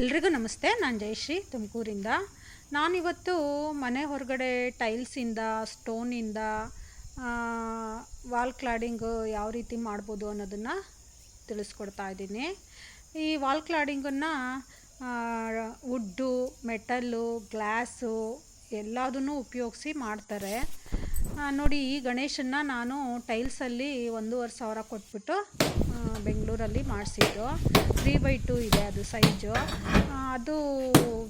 ಎಲ್ರಿಗೂ ನಮಸ್ತೆ. ನಾನು ಜಯಶ್ರೀ, ತುಮಕೂರಿಂದ. ನಾನಿವತ್ತು ಮನೆ ಹೊರಗಡೆ ಟೈಲ್ಸಿಂದ ಸ್ಟೋನಿಂದ ವಾಲ್ ಕ್ಲಾಡಿಂಗು ಯಾವ ರೀತಿ ಮಾಡ್ಬೋದು ಅನ್ನೋದನ್ನು ತಿಳಿಸ್ಕೊಡ್ತಾ ಇದ್ದೀನಿ. ಈ ವಾಲ್ ಕ್ಲಾಡಿಂಗನ್ನು ವುಡ್ಡು ಮೆಟಲ್ಲು ಗ್ಲಾಸು ಎಲ್ಲದನ್ನು ಉಪಯೋಗಿಸಿ ಮಾಡ್ತಾರೆ. ನೋಡಿ, ಈ ಗಣೇಶನ್ನ ನಾನು ಟೈಲ್ಸಲ್ಲಿ ಒಂದೂವರೆ ಸಾವಿರ ಕೊಟ್ಬಿಟ್ಟು ಬೆಂಗಳೂರಲ್ಲಿ ಮಾಡಿಸಿದ್ದು. ತ್ರೀ ಬೈ ಟೂ ಇದೆ ಅದು ಸೈಜು ಅದು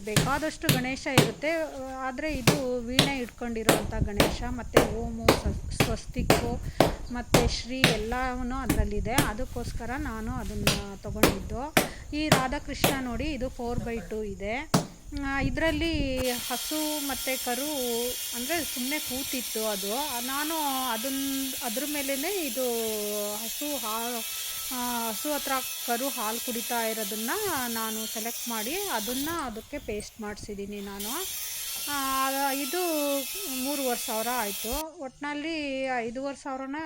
ಬೇಕಾದಷ್ಟು ಗಣೇಶ ಇರುತ್ತೆ. ಆದರೆ ಇದು ವೀಣೆ ಇಟ್ಕೊಂಡಿರೋವಂಥ ಗಣೇಶ, ಮತ್ತು ಓಮು ಸ್ವಸ್ತಿಕ್ಕು, ಮತ್ತು ಶ್ರೀ ಎಲ್ಲವೂ ಅದರಲ್ಲಿದೆ. ಅದಕ್ಕೋಸ್ಕರ ನಾನು ಅದನ್ನು ತಗೊಂಡಿದ್ದು. ಈ ರಾಧಾಕೃಷ್ಣ ನೋಡಿ, ಇದು ಫೋರ್ ಬೈ ಟೂ ಇದೆ. ಇದರಲ್ಲಿ ಹಸು ಮತ್ತು ಕರು ಅಂದರೆ ಸುಮ್ಮನೆ ಕೂತಿತ್ತು ಅದು. ನಾನು ಅದನ್ನ ಅದ್ರ ಮೇಲೇ ಇದು ಹಸು ಹಾ ಹಸು ಹತ್ರ ಕರು ಹಾಲು ಕುಡಿತಾ ಇರೋದನ್ನು ನಾನು ಸೆಲೆಕ್ಟ್ ಮಾಡಿ ಅದನ್ನು ಅದಕ್ಕೆ ಪೇಸ್ಟ್ ಮಾಡಿಸಿದ್ದೀನಿ ನಾನು. ಇದು ಮೂರುವರೆ ಸಾವಿರ ಆಯಿತು. ಒಟ್ಟಿನಲ್ಲಿ ಐದೂವರೆ ಸಾವಿರನ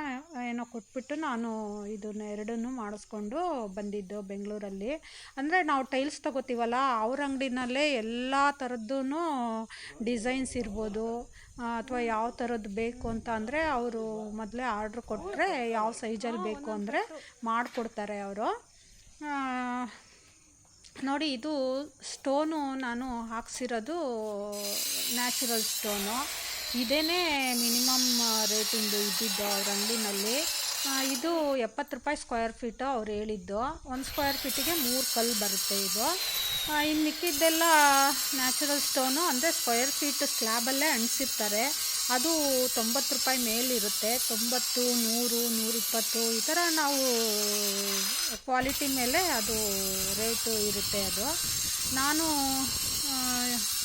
ಏನೋ ಕೊಟ್ಬಿಟ್ಟು ನಾನು ಇದನ್ನ ಎರಡನ್ನೂ ಮಾಡಿಸ್ಕೊಂಡು ಬಂದಿದ್ದು ಬೆಂಗಳೂರಲ್ಲಿ. ಅಂದರೆ ನಾವು ಟೈಲ್ಸ್ ತಗೋತೀವಲ್ಲ, ಅವ್ರ ಅಂಗಡಿನಲ್ಲೇ ಎಲ್ಲ ಥರದ್ದು ಡಿಸೈನ್ಸ್ ಇರ್ಬೋದು. ಅಥವಾ ಯಾವ ಥರದ್ದು ಬೇಕು ಅಂತ ಅಂದರೆ ಅವರು ಮೊದಲೇ ಆರ್ಡ್ರ್ ಕೊಟ್ಟರೆ ಯಾವ ಸೈಜಲ್ಲಿ ಬೇಕು ಅಂದರೆ ಮಾಡಿಕೊಡ್ತಾರೆ ಅವರು. ನೋಡಿ, ಇದು ಸ್ಟೋನು ನಾನು ಹಾಕ್ಸಿರೋದು ನ್ಯಾಚುರಲ್ ಸ್ಟೋನು. ಇದೇ ಮಿನಿಮಮ್ ರೇಟಿಂದು ಇದ್ದಿದ್ದು ಅವ್ರ ಅಂಗಡಿನಲ್ಲಿ. ಇದು ಎಪ್ಪತ್ತು ರೂಪಾಯಿ ಸ್ಕ್ವೇರ್ ಫೀಟು ಅವ್ರು ಹೇಳಿದ್ದು. ಒಂದು ಸ್ಕ್ವೇರ್ ಫೀಟಿಗೆ ಮೂರು ಕಲ್ಲು ಬರುತ್ತೆ ಇದು. ಇನ್ನು ಮಿಕ್ಕಿದ್ದೆಲ್ಲ ನ್ಯಾಚುರಲ್ ಸ್ಟೋನು, ಅಂದರೆ ಸ್ಕ್ವೇರ್ ಫೀಟ್ ಸ್ಲ್ಯಾಬಲ್ಲೇ ಅಂಟಿಸಿರ್ತಾರೆ. ಅದು ತೊಂಬತ್ತು ರೂಪಾಯಿ ಮೇಲಿರುತ್ತೆ. ತೊಂಬತ್ತು, ನೂರು, ನೂರಿಪ್ಪತ್ತು ಈ ಥರ ನಾವು ಕ್ವಾಲಿಟಿ ಮೇಲೆ ಅದು ರೇಟು ಇರುತ್ತೆ ಅದು. ನಾನು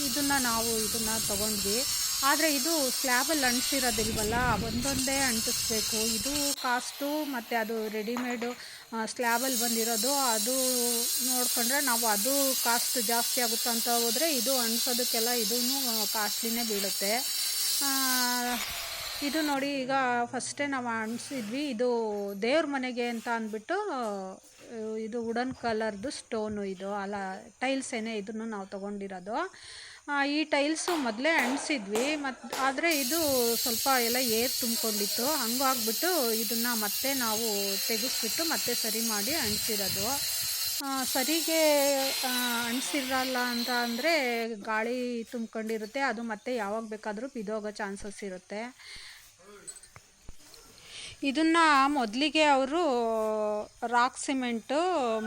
ಇದನ್ನು ನಾವು ಇದನ್ನು ತಗೊಂಡ್ವಿ. ಆದರೆ ಇದು ಸ್ಲ್ಯಾಬಲ್ಲಿ ಅಂಟಿಸಿರೋದಿಲ್ವಲ್ಲ, ಒಂದೊಂದೇ ಅಂಟಿಸ್ಬೇಕು. ಇದು ಕಾಸ್ಟು ಮತ್ತು ಅದು ರೆಡಿಮೇಡು ಸ್ಲ್ಯಾಬಲ್ಲಿ ಬಂದಿರೋದು, ಅದು ನೋಡಿಕೊಂಡ್ರೆ ನಾವು ಅದು ಕಾಸ್ಟ್ ಜಾಸ್ತಿ ಆಗುತ್ತೆ ಅಂತ ಹೋದರೆ ಇದು ಅಂಟಿಸೋದಕ್ಕೆಲ್ಲ ಇದೂ ಕಾಸ್ಟ್ಲಿನೇ ಬೀಳುತ್ತೆ. ಇದು ನೋಡಿ ಈಗ ಫಸ್ಟೇ ನಾವು ಅಣಿಸಿದ್ವಿ ಇದು ದೇವ್ರ ಮನೆಗೆ ಅಂತ ಅಂದ್ಬಿಟ್ಟು ಇದು ವುಡನ್ ಕಲರ್ದು ಸ್ಟೋನು ಇದು ಅಲ್ಲ ಟೈಲ್ಸೇನೆ ಇದನ್ನು ನಾವು ತೊಗೊಂಡಿರೋದು. ಈ ಟೈಲ್ಸು ಮೊದಲೇ ಅಣಿಸಿದ್ವಿ ಮತ್ತು ಆದರೆ ಇದು ಸ್ವಲ್ಪ ಎಲ್ಲ ಏರ್ ತುಂಬಿಕೊಂಡಿತ್ತು ಹಂಗಾಗ್ಬಿಟ್ಟು ಇದನ್ನು ಮತ್ತೆ ನಾವು ತೆಗೆಸ್ಬಿಟ್ಟು ಮತ್ತೆ ಸರಿ ಮಾಡಿ ಅಂಟಿಸಿರೋದು ಆ, ಸರಿಗೆ ಅಂಟಿಸಿರಲ್ಲ ಅಂತ ಅಂದರೆ ಗಾಳಿ ತುಂಬ್ಕೊಂಡಿರುತ್ತೆ. ಅದು ಮತ್ತೆ ಯಾವಾಗ ಬೇಕಾದರೂ ಬಿದ್ದೋಗೋ ಚಾನ್ಸಸ್ ಇರುತ್ತೆ. ಇದನ್ನು ಮೊದಲಿಗೆ ಅವರು ರಾಕ್ ಸಿಮೆಂಟು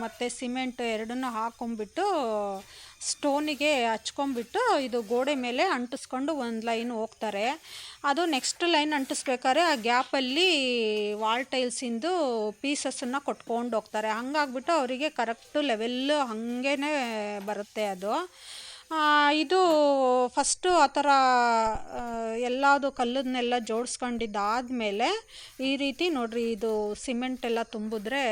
ಮತ್ತು ಸಿಮೆಂಟ್ ಎರಡನ್ನೂ ಹಾಕೊಂಬಿಟ್ಟು ಸ್ಟೋನಿಗೆ ಹಚ್ಕೊಂಬಿಟ್ಟು ಇದು ಗೋಡೆ ಮೇಲೆ ಅಂಟಿಸ್ಕೊಂಡು ಒಂದು ಲೈನ್ ಹೋಗ್ತಾರೆ. ಅದು ನೆಕ್ಸ್ಟ್ ಲೈನ್ ಅಂಟಿಸ್ಬೇಕಾದ್ರೆ ಆ ಗ್ಯಾಪಲ್ಲಿ ವಾಲ್ ಟೈಲ್ಸಿಂದು ಪೀಸಸನ್ನು ಕೊಟ್ಕೊಂಡು ಹೋಗ್ತಾರೆ. ಹಂಗಾಗ್ಬಿಟ್ಟು ಅವರಿಗೆ ಕರೆಕ್ಟು ಲೆವೆಲ್ಲು ಹಾಗೇ ಬರುತ್ತೆ ಅದು. ಇದು ಫಸ್ಟು ಆ ಥರ ಎಲ್ಲದು ಕಲ್ಲದನ್ನೆಲ್ಲ ಜೋಡಿಸ್ಕೊಂಡಿದ್ದಾದ ಮೇಲೆ ಈ ರೀತಿ ನೋಡಿರಿ, ಇದು ಸಿಮೆಂಟ್ ಎಲ್ಲ ತುಂಬಿದ್ರೆ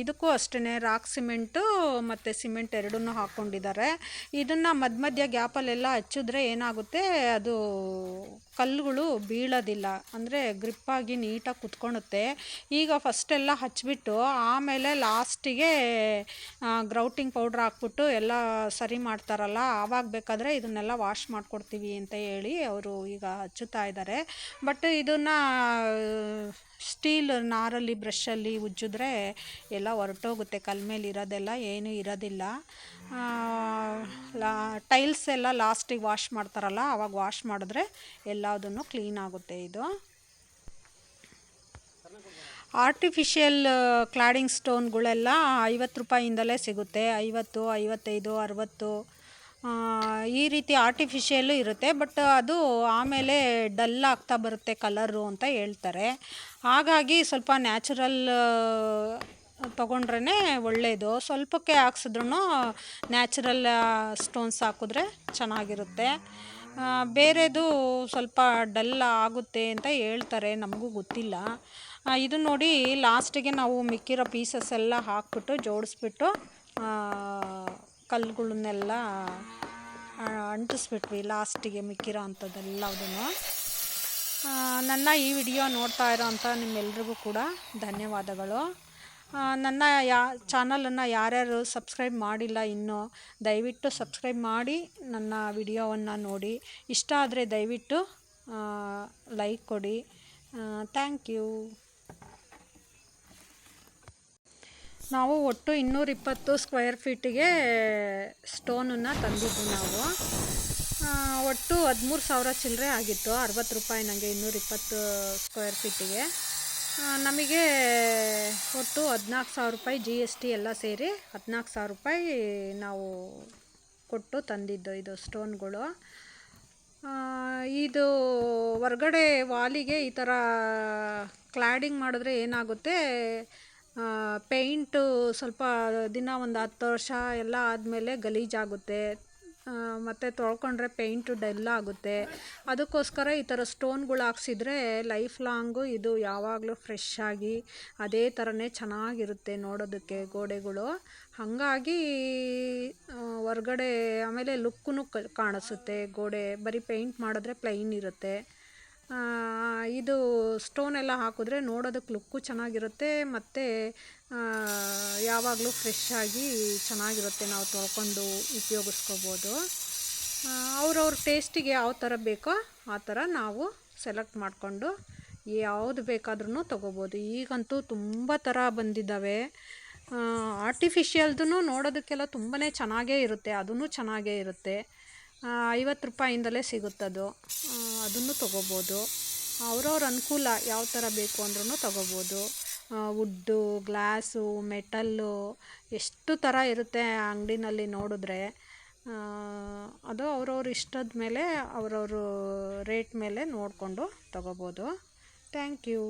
ಇದಕ್ಕೂ ಅಷ್ಟೇ ರಾಕ್ ಸಿಮೆಂಟು ಮತ್ತು ಸಿಮೆಂಟ್ ಎರಡನ್ನೂ ಹಾಕ್ಕೊಂಡಿದ್ದಾರೆ ಇದನ್ನು ಮಧ್ಯ ಮಧ್ಯ ಗ್ಯಾಪಲ್ಲೆಲ್ಲ ಹಚ್ಚಿದ್ರೆ ಏನಾಗುತ್ತೆ, ಅದು ಕಲ್ಲುಗಳು ಬೀಳೋದಿಲ್ಲ, ಅಂದರೆ ಗ್ರಿಪ್ಪಾಗಿ ನೀಟಾಗಿ ಕುತ್ಕೊಳುತ್ತೆ ಈಗ ಫಸ್ಟೆಲ್ಲ ಹಚ್ಚಿಬಿಟ್ಟು, ಆಮೇಲೆ ಲಾಸ್ಟಿಗೆ ಗ್ರೌಟಿಂಗ್ ಪೌಡ್ರ್ ಹಾಕ್ಬಿಟ್ಟು ಎಲ್ಲ ಸರಿ ಮಾಡ್ತಾರಲ್ಲ, ಆವಾಗ ಬೇಕಾದರೆ ಇದನ್ನೆಲ್ಲ ವಾಶ್ ಮಾಡಿಕೊಡ್ತೀವಿ ಅಂತ ಹೇಳಿ ಅವರು ಈಗ ಹಚ್ಚುತ್ತಾ ಇದ್ದಾರೆ. ಬಟ್ ಇದನ್ನು ಸ್ಟೀಲ್ ನಾರಲ್ಲಿ ಬ್ರಷಲ್ಲಿ ಉಜ್ಜಿದ್ರೆ ಎಲ್ಲ ಹೊರಟೋಗುತ್ತೆ, ಕಲ್ ಮೇಲೆ ಇರೋದೆಲ್ಲ ಏನೂ ಇರೋದಿಲ್ಲ. ಲಾ, ಟೈಲ್ಸ್ ಎಲ್ಲ ಲಾಸ್ಟಿಗೆ ವಾಶ್ ಮಾಡ್ತಾರಲ್ಲ ಆವಾಗ ವಾಶ್ ಮಾಡಿದ್ರೆ ಎಲ್ಲದನ್ನು ಕ್ಲೀನ್ ಆಗುತ್ತೆ ಇದು. ಆರ್ಟಿಫಿಷಿಯಲ್ ಕ್ಲಾಡಿಂಗ್ ಸ್ಟೋನ್ಗಳೆಲ್ಲ ಐವತ್ತು ರೂಪಾಯಿಂದಲೇ ಸಿಗುತ್ತೆ, ಐವತ್ತು, ಐವತ್ತೈದು, ಅರುವತ್ತು. ಈ ರೀತಿ ಆರ್ಟಿಫಿಷಿಯಲ್ಲು ಇರುತ್ತೆ ಬಟ್ ಅದು ಆಮೇಲೆ ಡಲ್ ಆಗ್ತಾ ಬರುತ್ತೆ ಕಲರು ಅಂತ ಹೇಳ್ತಾರೆ. ಹಾಗಾಗಿ ಸ್ವಲ್ಪ ನ್ಯಾಚುರಲ್ ತೊಗೊಂಡ್ರೇ ಒಳ್ಳೆಯದು ಸ್ವಲ್ಪಕ್ಕೆ ಹಾಕ್ಸಿದ್ರೂ ನ್ಯಾಚುರಲ್ ಸ್ಟೋನ್ಸ್ ಹಾಕಿದ್ರೆ ಚೆನ್ನಾಗಿರುತ್ತೆ. ಬೇರೆದು ಸ್ವಲ್ಪ ಡಲ್ ಆಗುತ್ತೆ ಅಂತ ಹೇಳ್ತಾರೆ, ನಮಗೂ ಗೊತ್ತಿಲ್ಲ. ಇದು ನೋಡಿ ಲಾಸ್ಟಿಗೆ ನಾವು ಮಿಕ್ಕಿರೋ ಪೀಸಸ್ ಎಲ್ಲ ಹಾಕ್ಬಿಟ್ಟು ಜೋಡಿಸ್ಬಿಟ್ಟು ಕಲ್ಲುಗಳನ್ನೆಲ್ಲ ಅಂಟಿಸ್ಬಿಟ್ವಿ ಲಾಸ್ಟಿಗೆ ಮಿಕ್ಕಿರೋ ಅಂಥದ್ದೆಲ್ಲದನ್ನು ನನ್ನ ಈ ವಿಡಿಯೋ ನೋಡ್ತಾ ಇರೋ ಅಂಥ ನಿಮ್ಮೆಲ್ರಿಗೂ ಕೂಡ ಧನ್ಯವಾದಗಳು. ನನ್ನ ಯಾ, ಚಾನಲನ್ನು ಯಾರ್ಯಾರು ಸಬ್ಸ್ಕ್ರೈಬ್ ಮಾಡಿಲ್ಲ ಇನ್ನೂ, ದಯವಿಟ್ಟು ಸಬ್ಸ್ಕ್ರೈಬ್ ಮಾಡಿ ನನ್ನ ವಿಡಿಯೋವನ್ನು ನೋಡಿ. ಇಷ್ಟ ಆದರೆ ದಯವಿಟ್ಟು ಲೈಕ್ ಕೊಡಿ. Thank you. ನಾವು ಒಟ್ಟು ಇನ್ನೂರಿಪ್ಪತ್ತು ಸ್ಕ್ವೇರ್ ಫೀಟಿಗೆ ಸ್ಟೋನನ್ನು ತಂದಿದ್ವಿ ನಾವು. ಒಟ್ಟು ಹದಿಮೂರು ಸಾವಿರ ಚಿಲ್ಲರೆ ಆಗಿತ್ತು, ಅರವತ್ತು ರೂಪಾಯಿ ನನಗೆ ಇನ್ನೂರಿಪ್ಪತ್ತು ಸ್ಕ್ವೇರ್ ಫೀಟಿಗೆ. ನಮಗೆ ಒಟ್ಟು ಹದಿನಾಲ್ಕು ಸಾವಿರ ರೂಪಾಯಿ ಜಿ ಎಸ್ ಟಿ ಎಲ್ಲ ಸೇರಿ ಹದಿನಾಲ್ಕು ಸಾವಿರ ರೂಪಾಯಿ ನಾವು ಕೊಟ್ಟು ತಂದಿದ್ದು ಇದು ಸ್ಟೋನ್ಗಳು. ಇದು ಹೊರ್ಗಡೆ ವಾಲಿಗೆ ಈ ಥರ ಕ್ಲಾಡಿಂಗ್ ಮಾಡಿದ್ರೆ ಏನಾಗುತ್ತೆ? ಪೇಂಟು ಸ್ವಲ್ಪ ದಿನ ಒಂದು ಹತ್ತು ವರ್ಷ ಎಲ್ಲ ಆದಮೇಲೆ ಗಲೀಜಾಗುತ್ತೆ. ಮತ್ತು ತೊಳ್ಕೊಂಡ್ರೆ ಪೇಂಟು ಡಲ್ ಆಗುತ್ತೆ. ಅದಕ್ಕೋಸ್ಕರ ಈ ಥರ ಸ್ಟೋನ್ಗಳು ಹಾಕ್ಸಿದ್ರೆ ಲೈಫ್ ಲಾಂಗು ಇದು ಯಾವಾಗಲೂ ಫ್ರೆಶ್ ಆಗಿ ಅದೇ ಥರನೇ ಚೆನ್ನಾಗಿರುತ್ತೆ ನೋಡೋದಕ್ಕೆ ಗೋಡೆಗಳು. ಹಾಗಾಗಿ ಹೊರ್ಗಡೆ ಆಮೇಲೆ ಲುಕ್ಕೂ ಕಾಣಿಸುತ್ತೆ. ಗೋಡೆ ಬರೀ ಪೇಂಟ್ ಮಾಡಿದ್ರೆ ಪ್ಲೈನ್ ಇರುತ್ತೆ. ಇದು ಸ್ಟೋನ್ ಎಲ್ಲ ಹಾಕಿದ್ರೆ ನೋಡೋದಕ್ಕೆ ಲುಕ್ಕು ಚೆನ್ನಾಗಿರುತ್ತೆ ಮತ್ತು ಯಾವಾಗಲೂ ಫ್ರೆಶ್ ಆಗಿ ಚೆನ್ನಾಗಿರುತ್ತೆ ನಾವು ತೊಳ್ಕೊಂಡು ಉಪಯೋಗಿಸ್ಕೋಬೋದು. ಅವ್ರವ್ರ ಟೇಸ್ಟಿಗೆ ಯಾವ ಥರ ಬೇಕೋ ಆ ಥರ ನಾವು ಸೆಲೆಕ್ಟ್ ಮಾಡಿಕೊಂಡು ಯಾವುದು ಬೇಕಾದ್ರೂ ತೊಗೋಬೋದು. ಈಗಂತೂ ತುಂಬ ಥರ ಬಂದಿದ್ದಾವೆ. ಆರ್ಟಿಫಿಷಿಯಲ್ದು ನೋಡೋದಕ್ಕೆಲ್ಲ ತುಂಬಾ ಚೆನ್ನಾಗೇ ಇರುತ್ತೆ ಅದೂ ಚೆನ್ನಾಗೇ ಇರುತ್ತೆ. ಐವತ್ತು ರೂಪಾಯಿಂದಲೇ ಸಿಗುತ್ತದು. ಅದನ್ನು ತೊಗೋಬೋದು. ಅವ್ರವ್ರ ಅನುಕೂಲ ಯಾವ ಥರ ಬೇಕು ಅಂದ್ರೂ ತೊಗೋಬೋದು. ವುಡ್ಡು, ಗ್ಲಾಸು, ಮೆಟಲ್ಲು, ಎಷ್ಟು ಥರ ಇರುತ್ತೆ ಅಂಗಡಿನಲ್ಲಿ ನೋಡಿದ್ರೆ ಅದು ಅವ್ರವ್ರ ಇಷ್ಟದ ಮೇಲೆ ಅವ್ರವ್ರ ರೇಟ್ ಮೇಲೆ ನೋಡಿಕೊಂಡು ತೊಗೋಬೋದು. Thank you.